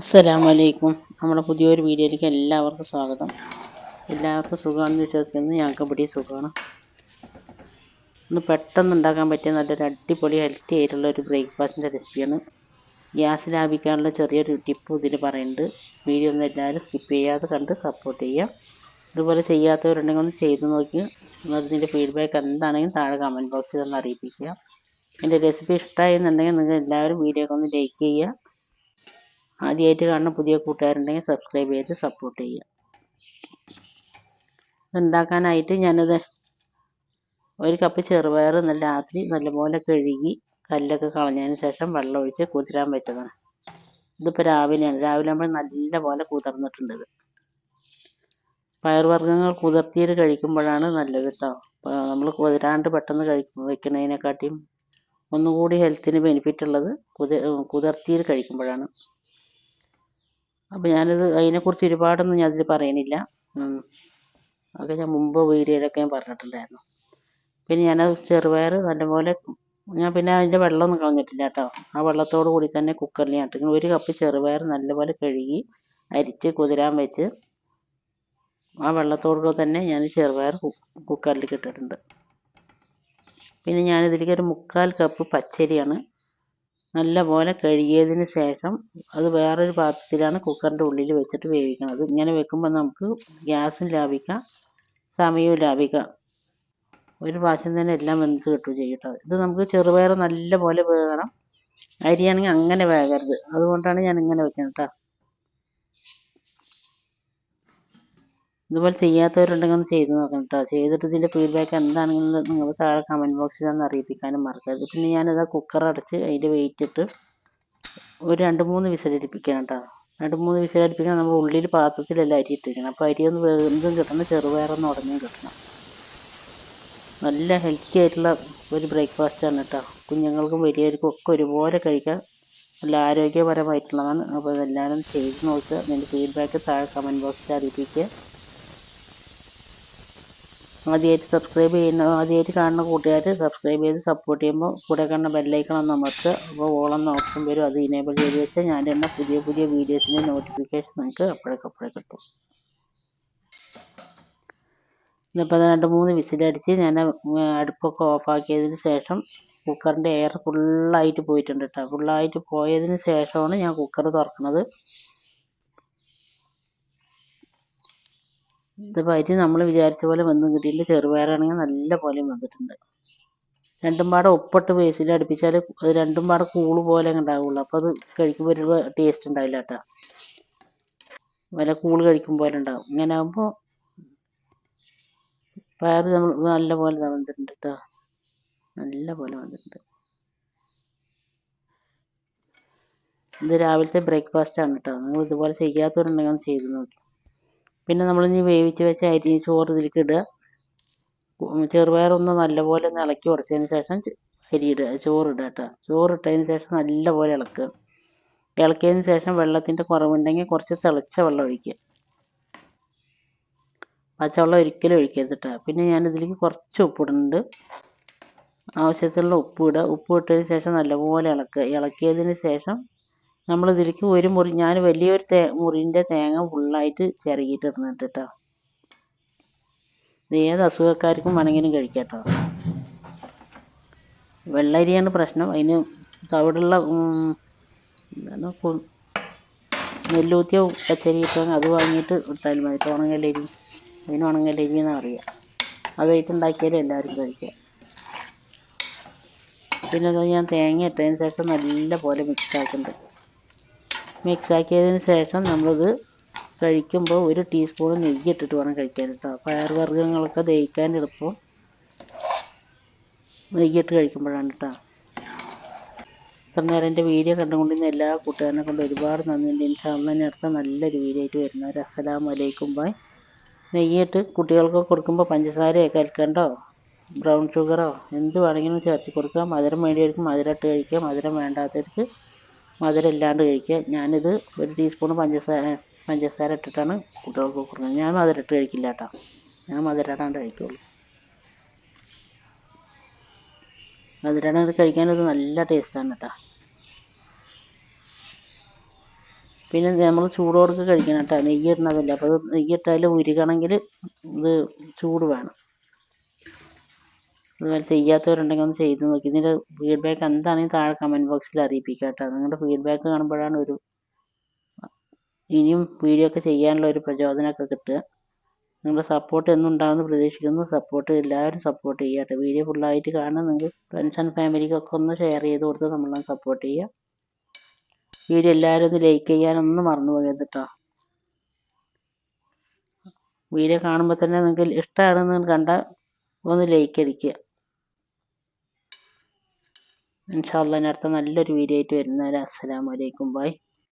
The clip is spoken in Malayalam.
അസ്സലാമു അലൈക്കും നമ്മുടെ പുതിയൊരു വീഡിയോയിലേക്ക് എല്ലാവർക്കും സ്വാഗതം. എല്ലാവർക്കും സുഖമാണെന്ന് വിശ്വസിക്കുന്നു. ഞങ്ങൾക്ക് ഇവിടെ സുഖമാണ്. ഒന്ന് പെട്ടെന്ന് ഉണ്ടാക്കാൻ പറ്റിയ നല്ലൊരു അടിപൊളി ഹെൽത്തി ആയിട്ടുള്ള ഒരു ബ്രേക്ക്ഫാസ്റ്റിന്റെ റെസിപ്പിയാണ് ഗ്യാസ് ലാഭിക്കാനുള്ള ചെറിയൊരു ടിപ്പ് ഇതിൽ പറയുന്നുണ്ട്. വീഡിയോ ഒന്നും എല്ലാവരും സ്കിപ്പ് ചെയ്യാതെ കണ്ട് സപ്പോർട്ട് ചെയ്യുക. ഇതുപോലെ ചെയ്യാത്തവരുണ്ടെങ്കിൽ ഒന്ന് ചെയ്ത് നോക്കി. അതിന്റെ ഫീഡ്ബാക്ക് എന്താണെങ്കിലും താഴെ കമന്റ് ബോക്സിൽ ഒന്ന് അറിയിപ്പിക്കുക. എന്റെ റെസിപ്പി ഇഷ്ടമായി എന്നുണ്ടെങ്കിൽ നിങ്ങൾ എല്ലാവരും വീഡിയോ ഒക്കെ ഒന്ന് ലൈക്ക് ചെയ്യുക. ആദ്യമായിട്ട് കാണുന്ന പുതിയ കൂട്ടുകാരുണ്ടെങ്കിൽ സബ്സ്ക്രൈബ് ചെയ്ത് സപ്പോർട്ട് ചെയ്യുക. ഇതുണ്ടാക്കാനായിട്ട് ഞാനത് ഒരു കപ്പ് ചെറുപയർ നല്ല രാത്രി നല്ലപോലെ കഴുകി കല്ലൊക്കെ കളഞ്ഞതിന് ശേഷം വെള്ളം ഒഴിച്ച് കുതിരാൻ വെച്ചതാണ്. ഇതിപ്പോൾ രാവിലെയാണ്. രാവിലെ ആകുമ്പോൾ നല്ലപോലെ കുതിർന്നിട്ടുണ്ട് ഇത്. പയർവർഗങ്ങൾ കുതിർത്തിയിട്ട് കഴിക്കുമ്പോഴാണ് നല്ലത് കേട്ടോ നമ്മൾ കുതിരാണ്ട് പെട്ടെന്ന് കഴിക്കും വെക്കുന്നതിനെക്കാട്ടിയും ഒന്നുകൂടി ഹെൽത്തിന് ബെനിഫിറ്റ് ഉള്ളത് കുതി കുതിർത്തിയിട്ട് കഴിക്കുമ്പോഴാണ്. അപ്പോൾ ഞാനത് അതിനെക്കുറിച്ച് ഒരുപാടൊന്നും ഞാൻ അതിൽ പറയുന്നില്ല അതൊക്കെ ഞാൻ മുമ്പ് വീഡിയോയിലൊക്കെ ഞാൻ പറഞ്ഞിട്ടുണ്ടായിരുന്നു. പിന്നെ ഞാനത് ചെറുപയർ നല്ലപോലെ ഞാൻ പിന്നെ അതിന്റെ വെള്ളമൊന്നും കളഞ്ഞിട്ടില്ല കേട്ടോ. ആ വെള്ളത്തോട് കൂടി തന്നെ കുക്കറിൽ ഞാൻ ഇട്ടിങ്ങനെ ഒരു കപ്പ് ചെറുപയർ നല്ലപോലെ കഴുകി അരിച്ച് കുതിരാൻ വെച്ച് ആ വെള്ളത്തോട് തന്നെ ഞാൻ ചെറുപയർ കുക്കറിലേക്ക് ഇട്ടിട്ടുണ്ട്. പിന്നെ ഞാനിതിലേക്ക് ഒരു മുക്കാൽ കപ്പ് പച്ചരിയാണ് നല്ല പോലെ കഴുകിയതിന് ശേഷം അത് വേറൊരു പാത്രത്തിലാണ് കുക്കറിന്റെ ഉള്ളിൽ വെച്ചിട്ട് വേവിക്കുന്നത്. ഇങ്ങനെ വെക്കുമ്പോൾ നമുക്ക് ഗ്യാസും ലാഭിക്കാം സമയവും ലാഭിക്കാം. ഒരു പ്രാവശ്യം തന്നെ എല്ലാം വെന്ത് കിട്ടും ചെയ്യട്ടോ. ഇത് നമുക്ക് ചെറുപയർ നല്ല പോലെ വേകണം അരിയാണെങ്കിൽ അങ്ങനെ വേകരുത് അതുകൊണ്ടാണ് ഞാൻ ഇങ്ങനെ വെക്കുന്നത് കേട്ടോ. ഇതുപോലെ ചെയ്യാത്തവരുണ്ടെങ്കിൽ ഒന്ന് ചെയ്ത് നോക്കണം കേട്ടോ ചെയ്തിട്ട് ഇതിന്റെ ഫീഡ്ബാക്ക് എന്താണെങ്കിലും നിങ്ങൾ താഴെ കമന്റ് ബോക്സിൽ ഒന്ന് അറിയിപ്പിക്കാനും മറക്കരുത്. പിന്നെ ഞാനത് കുക്കർ അടച്ച് അതിന്റെ വെയിറ്റ് ഇട്ട് ഒരു രണ്ട് മൂന്ന് വിസലടിപ്പിക്കണം കേട്ടോ രണ്ട് മൂന്ന് വിസലടിപ്പിക്കണം നമ്മൾ ഉള്ളിൽ പാത്രത്തിലല്ല അരി ഇട്ടിരിക്കണം അപ്പോൾ അരി ഒന്ന് വെന്തും കിട്ടണം ചെറുപയറൊന്നും ഉടഞ്ഞും കിട്ടണം. നല്ല ഹെൽത്തി ആയിട്ടുള്ള ഒരു ബ്രേക്ക്ഫാസ്റ്റാണ് കേട്ടോ കുഞ്ഞുങ്ങൾക്കും വലിയവർക്കും ഒക്കെ ഒരുപോലെ കഴിക്കാം നല്ല ആരോഗ്യപരമായിട്ടുള്ളതാണ്. അപ്പോൾ അതെല്ലാവരും ചെയ്ത് നോക്കുക. അതിന്റെ ഫീഡ്ബാക്ക് താഴെ കമന്റ് ബോക്സിൽ അറിയിപ്പിക്കുക. ആദ്യമായിട്ട് സബ്സ്ക്രൈബ് ചെയ്യുന്ന ആദ്യമായിട്ട് കാണുന്ന കൂട്ടുകാർ സബ്സ്ക്രൈബ് ചെയ്ത് സപ്പോർട്ട് ചെയ്യുമ്പോൾ കൂടെ കാണുന്ന ബെല്ലൈക്കൺ ഒന്ന് അമർത്തുക. അപ്പോൾ ഓളെന്ന ഓപ്ഷൻ വരും. അത് ഇനേബിൾ ചെയ്ത് വെച്ചാൽ ഞാൻ തന്നെ പുതിയ പുതിയ വീഡിയോസിന്റെ നോട്ടിഫിക്കേഷൻ നിങ്ങൾക്ക് അപ്പോഴൊക്കെ അപ്പോഴേ കിട്ടും. ഇന്നിപ്പോൾ രണ്ട് മൂന്ന് വിസിലടിച്ച് ഞാൻ അടുപ്പൊക്കെ ഓഫാക്കിയതിന് ശേഷം കുക്കറിന്റെ എയർ ഫുള്ളായിട്ട് പോയിട്ടുണ്ട് കേട്ടോ ഫുള്ളായിട്ട് പോയതിന് ശേഷമാണ് ഞാൻ കുക്കർ തുറക്കുന്നത്. ഇത് പരി നമ്മൾ വിചാരിച്ച പോലെ വന്നും കിട്ടിയില്ല ചെറുപയറാണെങ്കിൽ നല്ല പോലെ വന്നിട്ടുണ്ട്. രണ്ടും പാടെ ഒപ്പിട്ട് വേസ്റ്റിൽ അടുപ്പിച്ചാൽ അത് രണ്ടും പാടെ കൂൾ പോലെ ഉണ്ടാവുള്ളൂ. അപ്പോൾ അത് കഴിക്കുമ്പോൾ ഒരു ടേസ്റ്റ് ഉണ്ടാവില്ല കേട്ടോ. വില കൂൾ കഴിക്കും പോലെ ഉണ്ടാവും. ഇങ്ങനെ ആകുമ്പോൾ പയർ നമ്മൾ നല്ല പോലെ വന്നിട്ടുണ്ട് കേട്ടോ. നല്ല പോലെ വന്നിട്ടുണ്ട്. ഇത് രാവിലത്തെ ബ്രേക്ക്ഫാസ്റ്റ് ആണ് കേട്ടോ. നിങ്ങൾ ഇതുപോലെ ചെയ്യാത്തവരുണ്ടെങ്കിൽ ഒന്ന് ചെയ്ത് നോക്കി. പിന്നെ നമ്മളിനി വേവിച്ച് വെച്ച അരി ചോറ് ഇതിലേക്ക് ഇടുക. ചെറുപയറൊന്ന് നല്ലപോലെ ഒന്ന് ഇളക്കി ഉടച്ചതിന് ശേഷം അരി ഇടുക. ചോറിടുക കേട്ടോ. ചോറിട്ടതിന് ശേഷം നല്ലപോലെ ഇളക്കുക. ഇളക്കിയതിന് ശേഷം വെള്ളത്തിന്റെ കുറവുണ്ടെങ്കിൽ കുറച്ച് തിളച്ച വെള്ളം ഒഴിക്കുക. പച്ചവെള്ളം ഒരിക്കലും ഒഴിക്കരുത് കേട്ടോ. പിന്നെ ഞാൻ ഇതിലേക്ക് കുറച്ച് ഉപ്പിടുന്നുണ്ട്. ആവശ്യത്തിനുള്ള ഉപ്പ് ഇടുക. ഉപ്പ് ഇട്ടതിന് ശേഷം നല്ലപോലെ ഇളക്കുക. ഇളക്കിയതിന് ശേഷം നമ്മൾ ഇതിലേക്ക് ഒരു മുറി ഞാൻ വലിയൊരു തേ മുറിന്റെ തേങ്ങ ഫുള്ളായിട്ട് ചിറകിയിട്ടിടുന്നുണ്ട് കേട്ടോ ഇത് ഏത് അസുഖക്കാർക്കും വേണമെങ്കിലും കഴിക്കാം വെള്ളരിയാണ് പ്രശ്നം. അതിന് തവിടുള്ള നെല്ലൂത്തിയോ പച്ചരി കിട്ടുമെങ്കിൽ അത് വാങ്ങിയിട്ട് ഇട്ടാൽ മതി. ഉണങ്ങലരി അതിന് ഉണങ്ങലരി എന്ന് അറിയാം അതായിട്ട് ഉണ്ടാക്കിയാലും എല്ലാവരും കഴിക്കാം. പിന്നെ അത് ഞാൻ തേങ്ങ ഇട്ടതിന് ശേഷം നല്ല പോലെ മിക്സ് ആക്കുന്നുണ്ട്. മിക്സ് ആക്കിയതിന് ശേഷം നമ്മളിത് കഴിക്കുമ്പോൾ ഒരു ടീസ്പൂൺ നെയ്യ് ഇട്ടിട്ട് വേണം കഴിക്കാൻ കേട്ടോ പയറുവർഗങ്ങളൊക്കെ ദഹിക്കാൻ എളുപ്പം. നെയ്യിട്ട് കഴിക്കുമ്പോഴാണ് കേട്ടോ ഇത്ര നേരം എന്റെ വീഡിയോ കണ്ടുകൊണ്ടിരുന്ന എല്ലാ കൂട്ടുകാരനെ കൊണ്ട് ഒരുപാട് നന്ദിയുണ്ട്. ഇൻഷാല്ല തന്നെ അടുത്ത നല്ലൊരു വീഡിയോ ആയിട്ട് വരുന്നവർ അസ്സലാമു അലൈക്കും. ബായ് നെയ്യിട്ട് കുട്ടികൾക്ക് കൊടുക്കുമ്പോൾ പഞ്ചസാരയൊക്കെ കൽക്കണ്ടോ ബ്രൗൺ ഷുഗറോ? എന്ത് വേണമെങ്കിലും ചേർത്ത് കൊടുക്കുക മധുരം വേണ്ടിയവർക്ക് മധുരം ഇട്ട് കഴിക്കുക മധുരം വേണ്ടാത്തവർക്ക് മധുരം ഇല്ലാണ്ട് കഴിക്കുക. ഞാനിത് ഒരു ടീസ്പൂൺ പഞ്ചസാര പഞ്ചസാര ഇട്ടിട്ടാണ് കുട്ടികൾക്ക് കൊടുക്കുന്നത്. ഞാൻ മധുരം ഇട്ട് കഴിക്കില്ല കേട്ടോ. ഞാൻ മധുരം ഇടാണ്ട് കഴിക്കുള്ളൂ മധുരം കഴിക്കാനത് നല്ല ടേസ്റ്റാണ് കേട്ടോ. പിന്നെ നമ്മൾ ചൂടോടൊക്കെ കഴിക്കണം കേട്ടോ. നെയ്യ് ഇടണതല്ല അപ്പോൾ അത് നെയ്യിട്ടാൽ ഉരുകണമെങ്കിൽ ഇത് ചൂട് വേണം. അതുപോലെ ചെയ്യാത്തവരുണ്ടെങ്കിൽ ഒന്ന് ചെയ്ത് നോക്കി. ഇതിന്റെ ഫീഡ്ബാക്ക് എന്താണെങ്കിൽ താഴെ കമന്റ് ബോക്സിൽ അറിയിപ്പിക്കുക കേട്ടോ നിങ്ങളുടെ ഫീഡ്ബാക്ക് കാണുമ്പോഴാണ് ഒരു ഇനിയും വീഡിയോ ഒക്കെ ചെയ്യാനുള്ള ഒരു പ്രചോദനമൊക്കെ കിട്ടുക. നിങ്ങളുടെ സപ്പോർട്ട് എന്നും ഉണ്ടാകുമെന്ന് പ്രതീക്ഷിക്കുന്നു. സപ്പോർട്ട് എല്ലാവരും സപ്പോർട്ട് ചെയ്യുക കേട്ടോ. വീഡിയോ ഫുള്ളായിട്ട് കാണാൻ നിങ്ങൾക്ക് ഫ്രണ്ട്സ് ആൻഡ് ഫാമിലിക്കൊക്കെ ഒന്ന് ഷെയർ ചെയ്ത് കൊടുത്ത് നമ്മളൊന്ന് സപ്പോർട്ട് ചെയ്യുക. വീഡിയോ എല്ലാവരും ഒന്ന് ലൈക്ക് ചെയ്യാനൊന്നും മറന്നു പോകരുത് കേട്ടോ. വീഡിയോ കാണുമ്പോൾ തന്നെ നിങ്ങൾക്ക് ഇഷ്ടമാണെന്ന് കണ്ടാൽ ഒന്ന് ലൈക്ക് അടിക്കുക. ഇൻഷാല്ല അടുത്ത നല്ലൊരു വീഡിയോ ആയിട്ട് വരുന്നവരെ അസ്സലാമലൈക്കും ബൈ